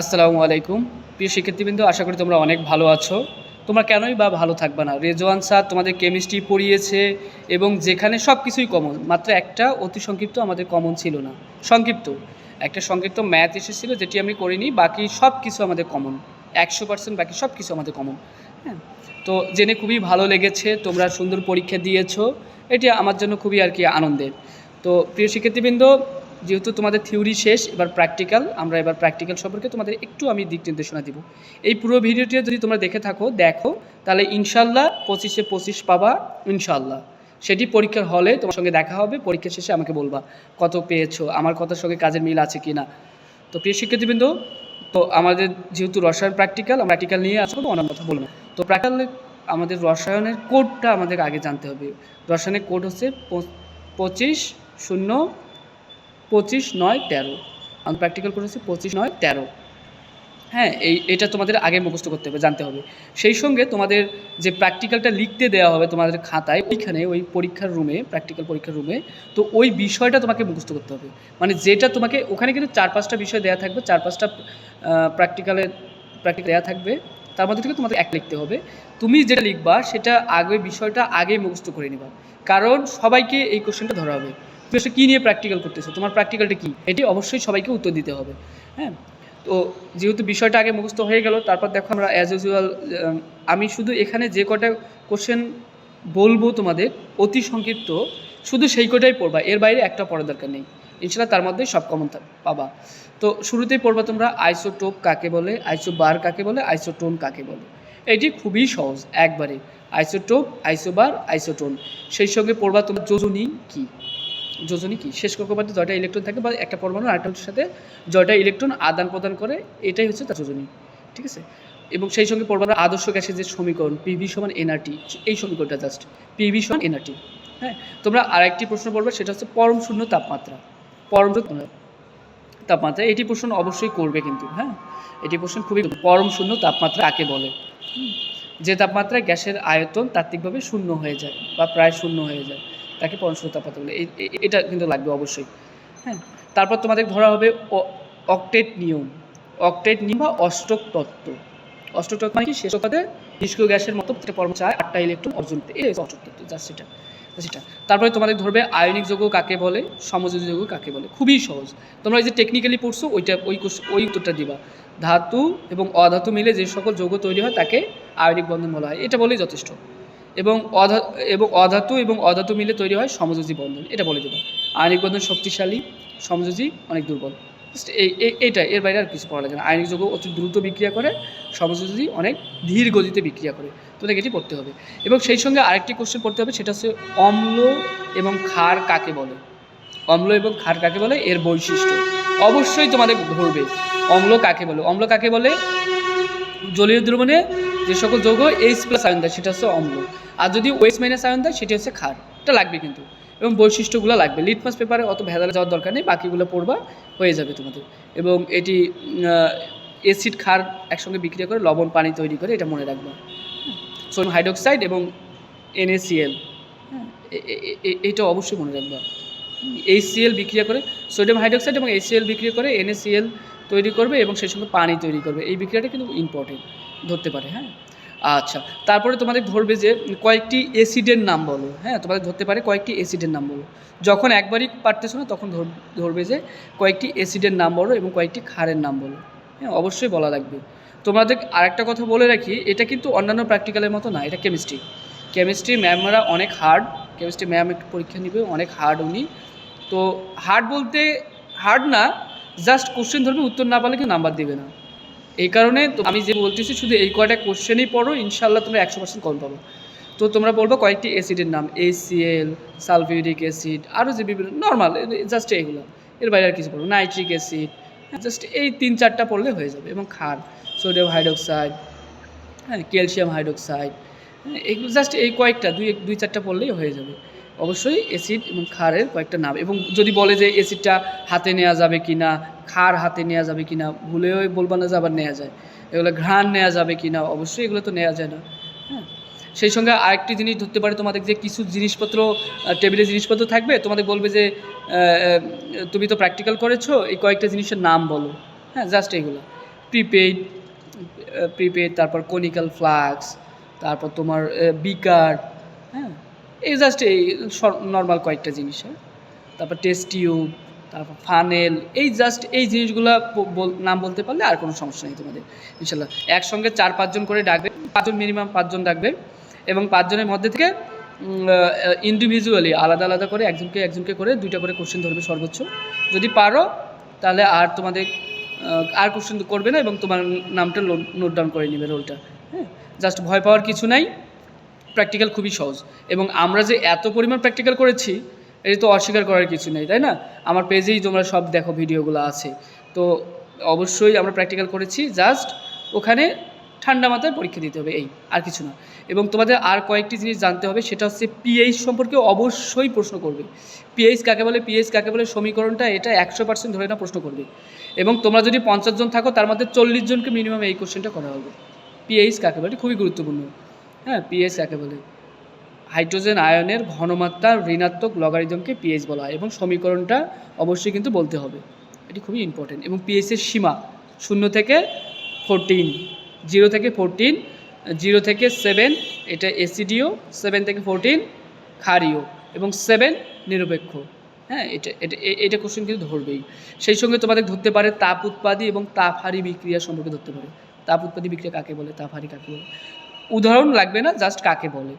আসসালামু আলাইকুম। প্রিয় শিক্ষার্থীবৃন্দ, আশা করি তোমরা অনেক ভালো আছো। তোমরা কেনই বা ভালো থাকবে না? রেজওয়ান স্যার তোমাদের কেমিস্ট্রি পড়িয়েছে এবং যেখানে সব কিছুই কমন মাত্র একটা অতি সংক্ষিপ্ত আমাদের কমন ছিল না। সংক্ষিপ্ত। একটা সংক্ষিপ্ত ম্যাথ এসেছিল যেটি আমি করিনি, বাকি সব কিছু আমাদের কমন একশো পার্সেন্ট বাকি সব কিছু আমাদের কমন হ্যাঁ? তো জেনে খুবই ভালো লেগেছে, তোমরা সুন্দর পরীক্ষা দিয়েছ। এটি আমার জন্য খুবই আর কি আনন্দের। তো প্রিয় শিক্ষার্থীবৃন্দ যেহেতু তোমাদের থিওরি শেষ, এবার প্র্যাকটিক্যাল আমরা এবার প্র্যাকটিক্যাল সম্পর্কে তোমাদের একটু আমি দিক নির্দেশনা দিব। এই পুরো ভিডিওটি যদি তোমরা দেখে থাকো, দেখো, তাহলে ইনশাল্লাহ পঁচিশে পঁচিশ পাবা ইনশাল্লাহ সেটি পরীক্ষার হলে তোমার সঙ্গে দেখা হবে, পরীক্ষা শেষে আমাকে বলবা কত পেয়েছ, আমার কথার সঙ্গে কাজের মিল আছে কি না তো প্রিয় শিক্ষার্থীবৃন্দ, তো আমাদের যেহেতু রসায়ন প্র্যাকটিক্যাল প্র্যাকটিক্যাল নিয়ে আসব অনেক কথা বলব তো প্র্যাকটিক্যাল আমাদের রসায়নের কোডটা আমাদের আগে জানতে হবে। রসায়নের কোড হচ্ছে পঁচিশ, শূন্য পঁচিশ নয় তেরো। আমি প্র্যাকটিক্যাল করেছি পঁচিশ নয় তেরো। হ্যাঁ এই, এটা তোমাদের আগে মুখস্থ করতে হবে, জানতে হবে। সেই সঙ্গে তোমাদের যে প্র্যাকটিক্যালটা লিখতে দেওয়া হবে তোমাদের খাতায়, ওইখানে ওই পরীক্ষার রুমে প্র্যাকটিক্যাল পরীক্ষার রুমে তো ওই বিষয়টা তোমাকে মুখস্থ করতে হবে। মানে যেটা তোমাকে, ওখানে কিন্তু চার পাঁচটা বিষয় দেওয়া থাকবে, চার পাঁচটা প্র্যাকটিক্যালের প্র্যাকটিক্যাল দেওয়া থাকবে। তার মধ্যে থেকে তোমাদের এক লিখতে হবে। তুমি যেটা লিখবা, সেটা আগে, বিষয়টা আগেই মুখস্থ করে নিবা। কারণ সবাইকে এই কোশ্চেনটা ধরা হবে। তুমি আসলে কী নিয়ে প্র্যাকটিক্যাল করতেছো? তোমার প্র্যাকটিক্যালটা কী? এটি অবশ্যই সবাইকে উত্তর দিতে হবে। হ্যাঁ? তো যেহেতু বিষয়টা আগে মুখস্থ হয়ে গেল, তারপর দেখো আমরা অ্যাজ ইউজুয়াল আমি শুধু এখানে যে কটা কোশ্চেন বলব তোমাদের, অতি সংক্ষিপ্ত, শুধু সেই কটাই পড়বা। এর বাইরে একটা পড়ার দরকার নেই। ইনশাল্লাহ তার মধ্যেই সব কমন পাবা। তো শুরুতেই পড়বা তোমরা আইসোটোপ কাকে বলে আইসো বার কাকে বলে আইসোটোন কাকে বলে। এটি খুবই সহজ, একবারে। আইসোটোপ আইসোবার আইসোটোন সেই সঙ্গে পড়বা তোমার যোজনী কী? যোজনী কি? শেষ কক্ষপথে জয়টা ইলেকট্রন থাকে বা একটা পরমাণু আরেকটার সাথে জয়টা ইলেকট্রন আদান প্রদান করে, এটাই হচ্ছে তার যোজনী। ঠিক আছে? এবং সেই সঙ্গে আমরা আদর্শ গ্যাসের যে সমীকরণ পিভি সমান এনআরটি এই সমীকরণটা জাস্ট পিভি সমান এনআরটি হ্যাঁ? তোমরা আরেকটি প্রশ্ন পড়বে, সেটা হচ্ছে পরম শূন্য তাপমাত্রা। পরম তাপমাত্রা, এটি প্রশ্ন অবশ্যই করবে কিন্তু হ্যাঁ? এটি প্রশ্ন খুবই পরম শূন্য তাপমাত্রা কাকে বলে। যে তাপমাত্রায় গ্যাসের আয়তন তাত্ত্বিকভাবে শূন্য হয়ে যায় বা প্রায় শূন্য হয়ে যায়। তাকে শূন্য তাপমাত্রা বলে। এই- এই- এটা কিন্তু লাগবে অবশ্যই। হ্যাঁ? তারপর তোমাদের ধরা হবে অক্টেট নিয়ম। অক্টেট নিয়ম বা অষ্টক তত্ত্ব। অষ্টক তত্ত্ব মানে কি? শেষ কথা নিষ্ক্রিয় গ্যাসের মতো প্রত্যেকটা পরমাণু চায়, আটটা ইলেকট্রন অর্জন করতে। এই অষ্টক তত্ত্ব জাস্ট সেটা সেটা তারপরে তোমাদের ধরবে আয়নিক যৌগ কাকে বলে? সমযোজী যৌগ কাকে বলে? খুবই সহজ। তোমরা ওই যে টেকনিক্যালি পড়ছো, ওইটা ওই ওই উত্তরটা দিবা। ধাতু এবং অধাতু মিলে যে সকল যৌগ তৈরি হয়, তাকে আয়নিক বন্ধন বলা হয়। এটা বলেই যথেষ্ট। এবং অধা, এবং অধাতু এবং অধাতু মিলে তৈরি হয় সমযোজী বন্ধন। এটা বলে দেবা। আয়নিক বন্ধন শক্তিশালী, সমযোজী, অনেক দুর্বল। এই, এই- এইটা, এর বাইরে আর কিছু পড়া লাগে না। আয়নিক যৌগ অতি দ্রুত বিক্রিয়া করে, সমযোজী, অনেক ধীর গতিতে বিক্রিয়া করে। তোমাদের এটি পড়তে হবে। এবং সেই সঙ্গে আরেকটি কোশ্চেন পড়তে হবে, সেটা হচ্ছে অম্ল এবং ক্ষার কাকে বলে? অম্ল এবং ক্ষার কাকে বলে? এর বৈশিষ্ট্য। অবশ্যই তোমাদের ধরবে। অম্ল কাকে বলে? অম্ল কাকে বলে? জলীয় দ্রবণে যে সকল যৌগ এইচ প্লাস আয়ন দেয়, সেটা হচ্ছে অম্ল। আর যদি ওয়েস মাইনাস আয়ন দেয়, সেটি হচ্ছে ক্ষার। এটা লাগবে কিন্তু। এবং বৈশিষ্ট্যগুলো লাগবে। লিটমাস পেপারে অত ভেজালে যাওয়ার দরকার নেই, বাকিগুলো পড়বা, হয়ে যাবে তোমাদের। এবং এটি অ্যাসিড ক্ষার একসঙ্গে বিক্রিয়া করে লবণ, পানি তৈরি করে, এটা মনে রাখবা। সোডিয়াম হাইড্রোক্সাইড এবং এনএসিএল হ্যাঁ এ- এ- এ- এটা অবশ্যই মনে রাখবা। এইচসিএল বিক্রিয়া করে সোডিয়াম হাইড্রোক্সাইড এবং এইচসিএল বিক্রিয়া করে এনএসিএল তৈরি করবে এবং সেই সঙ্গে পানি তৈরি করবে। এই বিক্রিয়াটা কিন্তু ইম্পর্টেন্ট ধরতে পারে হ্যাঁ? আচ্ছা তারপরে তোমাদের ধরবে যে কয়েকটি অ্যাসিডের নাম বলো হ্যাঁ? তোমাদের ধরতে পারে কয়েকটি অ্যাসিডের নাম বলো। যখন একবারই পারতেছো না, তখন ধর- ধরবে যে কয়েকটি অ্যাসিডের নাম বলো এবং কয়েকটি ক্ষারের নাম বলো। হ্যাঁ অবশ্যই বলা লাগবে। তোমাদের আরেকটা কথা বলে রাখি, এটা কিন্তু অন্যান্য প্র্যাকটিক্যালের মতো না, এটা কেমিস্ট্রি কেমিস্ট্রি ম্যামরা অনেক হার্ড কেমিস্ট্রি ম্যাম একটু পরীক্ষা নিবে, অনেক হার্ড উনি তো হার্ড বলতে হার্ড না জাস্ট কোশ্চেন ধরবে উত্তর না পারলে কিন্তু নাম্বার দেবে না। এই কারণে তো আমি যে বলতেছি শুধু এই কয়টা কোশ্চেনই পড়ো ইনশাল্লাহ তোমরা একশো পার্সেন্ট কম পাবো। তো তোমরা বলব কয়েকটি অ্যাসিডের নাম এসিএল সালফিউরিক অ্যাসিড আরও যে বিভিন্ন নর্মাল জাস্ট এইগুলো। এর বাইরে আর কিছু পড়ব নাইট্রিক অ্যাসিড জাস্ট এই তিন চারটা পড়লে হয়ে যাবে, এবং ক্ষার সোডিয়াম হাইড্রোক্সাইড হ্যাঁ ক্যালসিয়াম হাইড্রোক্সাইড এগুলো জাস্ট এই কয়েকটা, দুই দুই চারটা পড়লেই হয়ে যাবে। অবশ্যই অ্যাসিড এবং ক্ষারের কয়েকটা নাম। এবং যদি বলে যে অ্যাসিডটা হাতে নেওয়া যাবে কি না ক্ষার হাতে নেওয়া যাবে কি না ভুলেও বলবা না যে আবার নেওয়া যায়। এগুলো ঘ্রাণ নেওয়া যাবে কি না অবশ্যই এগুলো তো নেওয়া যায় না। হ্যাঁ? সেই সঙ্গে আরেকটি জিনিস ধরতে পারে তোমাদের যে কিছু জিনিসপত্র টেবিলে জিনিসপত্র থাকবে, তোমাদের বলবে যে তুমি তো প্র্যাকটিক্যাল করেছ, এই কয়েকটা জিনিসের নাম বলো। হ্যাঁ জাস্ট এইগুলো প্রিপেইড প্রিপেইড তারপর কনিক্যাল ফ্লাক্স তারপর তোমার বিকার হ্যাঁ? এই জাস্ট এই নর্মাল কয়েকটা জিনিস তারপর টেস্ট টিউব তারপর ফানেল এই জাস্ট এই জিনিসগুলো নাম বলতে পারলে আর কোনো সমস্যা নেই তোমাদের, ইনশাল্লাহ। একসঙ্গে চার পাঁচজন করে ডাকবে, পাঁচজন মিনিমাম পাঁচজন ডাকবে এবং পাঁচজনের মধ্যে থেকে ইন্ডিভিজুয়ালি আলাদা আলাদা করে একজনকে একজনকে করে দুইটা করে কোশ্চেন ধরবে সর্বোচ্চ। যদি পারো, তাহলে আর তোমাদের আর কোশ্চেন করবে না এবং তোমার নামটা নোট ডাউন করে নেবে রোলটা হ্যাঁ? জাস্ট ভয় পাওয়ার কিছু নাই। প্র্যাকটিক্যাল খুবই সহজ। এবং আমরা যে এত পরিমাণ প্র্যাকটিক্যাল করেছি, এটা তো অস্বীকার করার কিছু নেই, তাই না? আমার পেজেই তোমরা সব দেখো ভিডিওগুলো আছে। তো অবশ্যই আমরা প্র্যাকটিক্যাল করেছি জাস্ট ওখানে ঠান্ডা মাথায় পরীক্ষা দিতে হবে, এই, আর কিছু না। এবং তোমাদের আর কয়েকটি জিনিস জানতে হবে, সেটা হচ্ছে পিএইচ সম্পর্কে অবশ্যই প্রশ্ন করবে। পিএইচ কাকে বলে পিএইচ কাকে বলে, সমীকরণটা এটা একশো পার্সেন্ট ধরে না প্রশ্ন করবে। এবং তোমরা যদি পঞ্চাশ জন থাকো, তার মধ্যে চল্লিশ জনকে মিনিমাম এই কোশ্চেনটা করা হবে। পিএইচ কাকে বলে, খুবই গুরুত্বপূর্ণ। হ্যাঁ পিএইচ কাকে বলে। হাইড্রোজেন আয়নের ঘনমাত্রার ঋণাত্মক লগারিদমকে পিএইচ বলা হয় এবং সমীকরণটা অবশ্যই কিন্তু বলতে হবে। এটি খুবই ইম্পর্টেন্ট এবং পিএইচের সীমা শূন্য থেকে ফোরটিন জিরো থেকে ফোরটিন জিরো থেকে সেভেন এটা এসিডিও সেভেন থেকে ফোরটিন ক্ষারীয় এবং সেভেন নিরপেক্ষ। হ্যাঁ এটা এটা এটা কোশ্চেন কিন্তু ধরবেই। সেই সঙ্গে তোমাদের ধরতে পারে তাপ উৎপাদী এবং তাপহারী বিক্রিয়া সম্পর্কে ধরতে পারে। তাপ উৎপাদী বিক্রিয়া কাকে বলে? তাপহারী কাকে বলে? উদাহরণ লাগবে না জাস্ট কাকে বলে?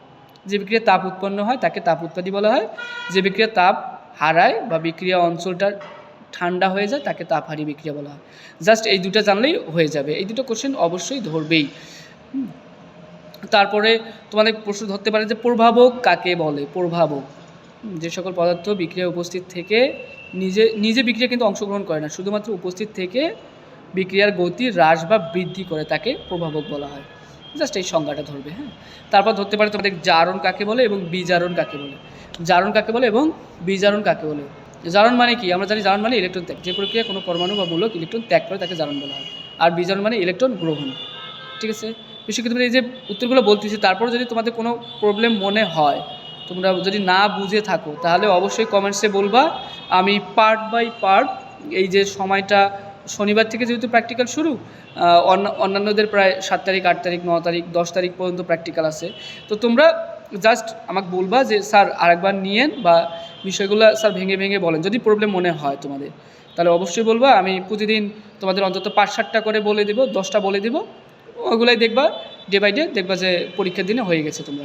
যে বিক্রিয়া তাপ উৎপন্ন হয়, তাকে তাপ উৎপাদী বলা হয়। যে বিক্রিয়া তাপ হারায় বা বিক্রিয়া অঞ্চলটা ঠান্ডা হয়ে যায়, তাকে তাপহারী বিক্রিয়া বলা হয়। জাস্ট এই দুটো জানলেই হয়ে যাবে। এই দুটো কোশ্চেন অবশ্যই ধরবেই। তারপরে তোমাদের প্রশ্ন ধরতে পারে যে প্রভাবক কাকে বলে? প্রভাবক। যে সকল পদার্থ বিক্রিয়া উপস্থিত থেকে নিজে নিজে বিক্রিয়া কিন্তু অংশগ্রহণ করে না। শুধুমাত্র উপস্থিত থেকে বিক্রিয়ার গতি হ্রাস বা বৃদ্ধি করে তাকে প্রভাবক বলা হয়। জাস্ট এই সংজ্ঞাটা ধরবে হ্যাঁ? তারপর ধরতে পারে তোমাদের জারণ কাকে বলে এবং বিজারণ কাকে বলে। জারণ কাকে বলে এবং বিজারণ কাকে বলে? জারণ মানে কি? আমরা জানি জারণ মানে ইলেকট্রন ত্যাগ। যে প্রক্রিয়া কোনো পরমাণু বা মূলক ইলেকট্রন ত্যাগ করে তাকে জারণ বলা হয়। আর বিজারণ মানে ইলেকট্রন গ্রহণ। ঠিক আছে? বিশেষ করে এই যে উত্তরগুলো বলতেছি, তারপর যদি তোমাদের কোনো প্রবলেম মনে হয়, তোমরা যদি না বুঝে থাকো, তাহলে অবশ্যই কমেন্টসে বলবা। আমি পার্ট বাই পার্ট এই যে সময়টা শনিবার থেকে যেহেতু প্র্যাকটিক্যাল শুরু অন্যান্যদের প্রায় সাত তারিখ, আট তারিখ, ন তারিখ, দশ তারিখ পর্যন্ত প্র্যাকটিক্যাল আছে। তো তোমরা জাস্ট আমাকে বলবা যে, স্যার, আরেকবার নিয়েন বা বিষয়গুলো স্যার ভেঙে ভেঙে বলেন। যদি প্রবলেম মনে হয় তোমাদের, তাহলে অবশ্যই বলবা। আমি প্রতিদিন তোমাদের অন্তত পাঁচ, সাতটা করে বলে দেবো, দশটা বলে দেবো। ওগুলাই দেখবা ডে বাই ডে দেখবা যে পরীক্ষার দিনে হয়ে গেছে তোমরা।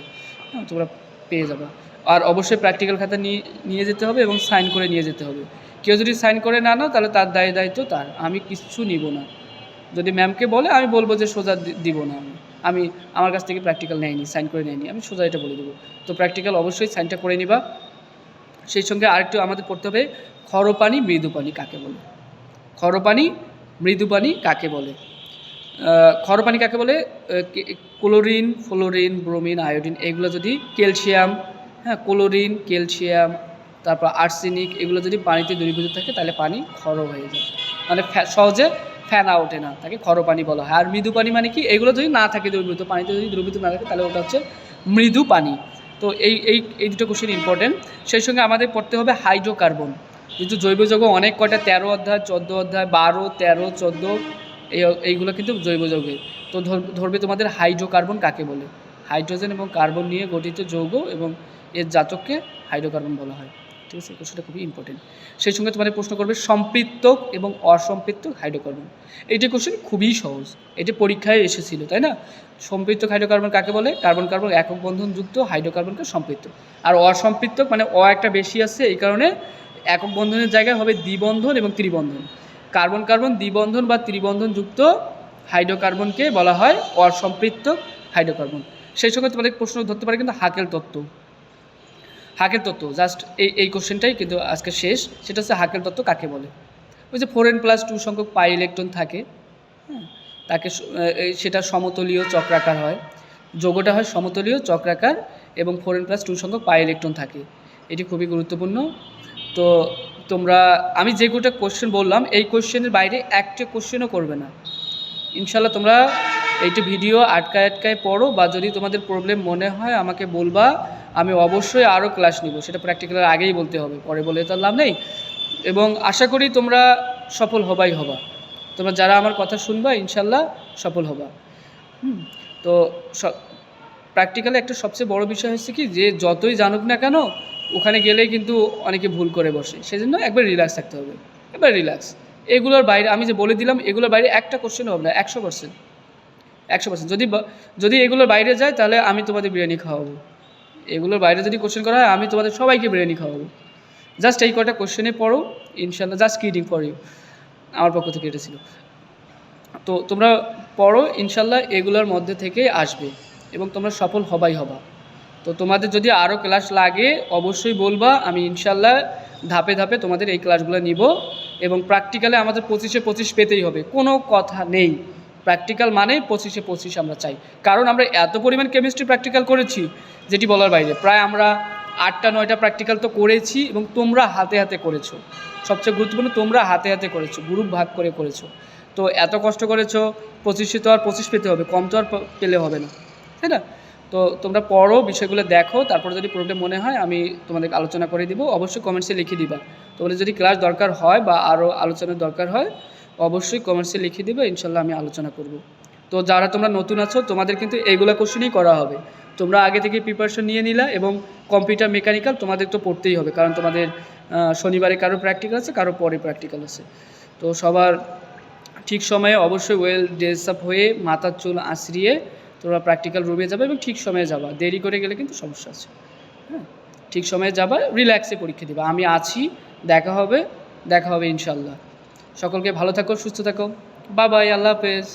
হ্যাঁ তোমরা পেয়ে যাবা। আর অবশ্যই প্র্যাকটিক্যাল খাতা নিয়ে নিয়ে যেতে হবে এবং সাইন করে নিয়ে যেতে হবে। কেউ যদি সাইন করে না নাও, তাহলে তার দায়, দায়িত্ব তার। আমি কিচ্ছু নিব না। যদি ম্যামকে বলে, আমি বলব যে সোজা দিব না। আমি আমি আমার কাছ থেকে প্র্যাকটিক্যাল নেয়নি সাইন করে নেয়নি। আমি সোজা এটা বলে দেবো। তো প্র্যাকটিক্যাল অবশ্যই সাইনটা করে নিবা। সেই সঙ্গে আরেকটু আমাদের পড়তে হবে, খরপানি মৃদুপানি কাকে বলে? খরপানি মৃদুপানি কাকে বলে? আহ, খরপানি কাকে বলে? ক্লোরিন ফ্লোরিন ব্রোমিন আয়োডিন এগুলো যদি ক্যালসিয়াম হ্যাঁ ক্লোরিন ক্যালসিয়াম তারপর আর্সেনিক এগুলো যদি পানিতে দ্রবীভূত থাকে তাহলে পানি ক্ষর হয়ে যায়। মানে সহজে ফ্যান আউটে না তাকে খরো পানি বলা হয়। আর মৃদু পানি মানে কি? এগুলো যদি না থাকে দ্রবীভূত পানিতে যদি দ্রবীভূত না থাকে তাহলে ওটা হচ্ছে মৃদু পানি। তো এই এই এই দুটো কোশ্চেন ইম্পর্টেন্ট সেই সঙ্গে আমাদের পড়তে হবে হাইড্রোকার্বন। কিন্তু জৈব যৌগ অনেক কয়টা? তেরো অধ্যায় চোদ্দ অধ্যায় বারো তেরো চোদ্দ এই এইগুলো কিন্তু জৈব যৌগের তো ধর- ধরবে তোমাদের হাইড্রোকার্বন কাকে বলে? হাইড্রোজেন এবং কার্বন নিয়ে গঠিত যৌগ এবং এর জাতককে হাইড্রোকার্বন বলা হয়। ঠিক আছে? কোশ্চেনটা খুবই ইম্পর্টেন্ট সেই সঙ্গে তোমাদের প্রশ্ন করবে, সম্পৃক্তক এবং অসম্পৃক্তক হাইড্রোকার্বন। এইটি কোশ্চেন খুবই সহজ। এটি পরীক্ষায় এসেছিল, তাই না? সম্পৃক্ত হাইড্রোকার্বন কাকে বলে? কার্বন কার্বন একক বন্ধনযুক্ত হাইড্রোকার্বনকে সম্পৃক্ত আর অসম্পৃক্তক মানে অ একটা বেশি আছে, এই কারণে একক বন্ধনের জায়গায় হবে দ্বিবন্ধন এবং ত্রিবন্ধন। কার্বন কার্বন দ্বিবন্ধন বা ত্রিবন্ধনযুক্ত হাইড্রোকার্বনকে বলা হয় অসম্পৃক্ত হাইড্রোকার্বন। সেই সঙ্গে তোমাদের প্রশ্ন ধরতে পারে কিন্তু হাকেল তত্ত্ব। হাকের তত্ত্ব জাস্ট এই এই কোশ্চেনটাই কিন্তু আজকে শেষ। সেটা হচ্ছে হাকের তত্ত্ব কাকে বলে? ওই যে ফোর এন প্লাস টু সংখ্যক পাই ইলেকট্রন থাকে হ্যাঁ? তাকে সেটা সমতলীয় চক্রাকার হয়। যোগটা হয় সমতলীয় চক্রাকার এবং ফোর এন প্লাস টু সংখ্যক পাই ইলেকট্রন থাকে। এটি খুবই গুরুত্বপূর্ণ। তো তোমরা, আমি যে গোটা কোশ্চেন বললাম, এই কোশ্চেনের বাইরে একটা কোশ্চেনও করবে না। ইনশাল্লাহ তোমরা এইটা ভিডিও আটকায় আটকায় পড়ো, বা যদি তোমাদের প্রবলেম মনে হয়, আমাকে বলবা, আমি অবশ্যই আরও ক্লাস নিব। সেটা প্র্যাকটিক্যালের আগেই বলতে হবে, পরে বলে তো লাভ নেই। এবং আশা করি তোমরা সফল হবাই হবা। তোমরা যারা আমার কথা শুনবা ইনশাল্লাহ সফল হবা। হুম, তো প্র্যাকটিক্যালি একটা সবচেয়ে বড় বিষয় হচ্ছে কি, যে যতই জানুক না কেন ওখানে গেলেই কিন্তু অনেকে ভুল করে বসে। সেজন্য একবার রিল্যাক্স থাকতে হবে। একবার রিল্যাক্স এগুলোর বাইরে, আমি যে বলে দিলাম, এগুলোর বাইরে একটা কোশ্চেন হবে না, একশো পার্সেন্ট একশো পার্সেন্ট যদি যদি এগুলোর বাইরে যায়, তাহলে আমি তোমাদের বিরিয়ানি খাওয়াবো। এগুলোর বাইরে যদি কোশ্চেন করা হয়, আমি তোমাদের সবাইকে বিরিয়ানি খাওয়াবো। জাস্ট এই কটা কোশ্চেনে পড়ো ইনশাল্লাহ জাস্ট কিডিং ফর ইউ আমার পক্ষ থেকে এটা ছিল। তো তোমরা পড়ো ইনশাল্লাহ এগুলোর মধ্যে থেকে আসবে। এবং তোমরা সফল হবাই হবা। তো তোমাদের যদি আরও ক্লাস লাগে, অবশ্যই বলবা, আমি ইনশাল্লাহ ধাপে ধাপে তোমাদের এই ক্লাসগুলো নিব। এবং প্র্যাকটিক্যালে আমাদের পঁচিশে পঁচিশ পেতেই হবে, কোনো কথা নেই। প্র্যাকটিক্যাল মানে পঁচিশে পঁচিশ আমরা চাই। কারণ আমরা এত পরিমাণ কেমিস্ট্রি প্র্যাকটিক্যাল করেছি, যেটি বলার বাইরে। প্রায় আমরা আটটা, নয়টা প্র্যাকটিক্যাল তো করেছি এবং তোমরা হাতে হাতে করেছ। সবচেয়ে গুরুত্বপূর্ণ, তোমরা হাতে হাতে করেছ গ্রুপ ভাগ করে করেছ। তো এত কষ্ট করেছ, পঁচিশে তো আর পঁচিশ পেতে হবে, কম তো আর পেলে হবে না। তাই না? তো তোমরা পড়ো, বিষয়গুলো দেখো, তারপরে যদি প্রবলেম মনে হয় আমি তোমাদের আলোচনা করে দিব। অবশ্যই কমেন্টসে লিখে দিবা। তোমাদের যদি ক্লাস দরকার হয় বা আরও আলোচনার দরকার হয়, অবশ্যই কমেন্টসে লিখে দিবে ইনশাল্লাহ আমি আলোচনা করব। তো যারা তোমরা নতুন আছো, তোমাদের কিন্তু এইগুলো কোশ্চেনই করা হবে। তোমরা আগে থেকে প্রিপারেশন নিয়ে নিলা এবং কম্পিউটার মেকানিক্যাল তোমাদের তো পড়তেই হবে, কারণ তোমাদের শনিবারে কারও প্র্যাকটিক্যাল আছে, কারও পরে প্র্যাকটিক্যাল আছে। তো সবার ঠিক সময়ে অবশ্যই ওয়েল ড্রেস আপ হয়ে মাথার চুল আঁচড়িয়ে তোমরা প্র্যাকটিক্যাল রুমে যাবে এবং ঠিক সময়ে যাবা। দেরি করে গেলে কিন্তু সমস্যা আছে। হ্যাঁ? ঠিক সময়ে যাবা রিল্যাক্সে পরীক্ষা দেবা। আমি আছি, দেখা হবে দেখা হবে ইনশাল্লাহ সকলকে ভালো থাকো, সুস্থ থাকো। বাবাই আল্লাহ হাফেজ।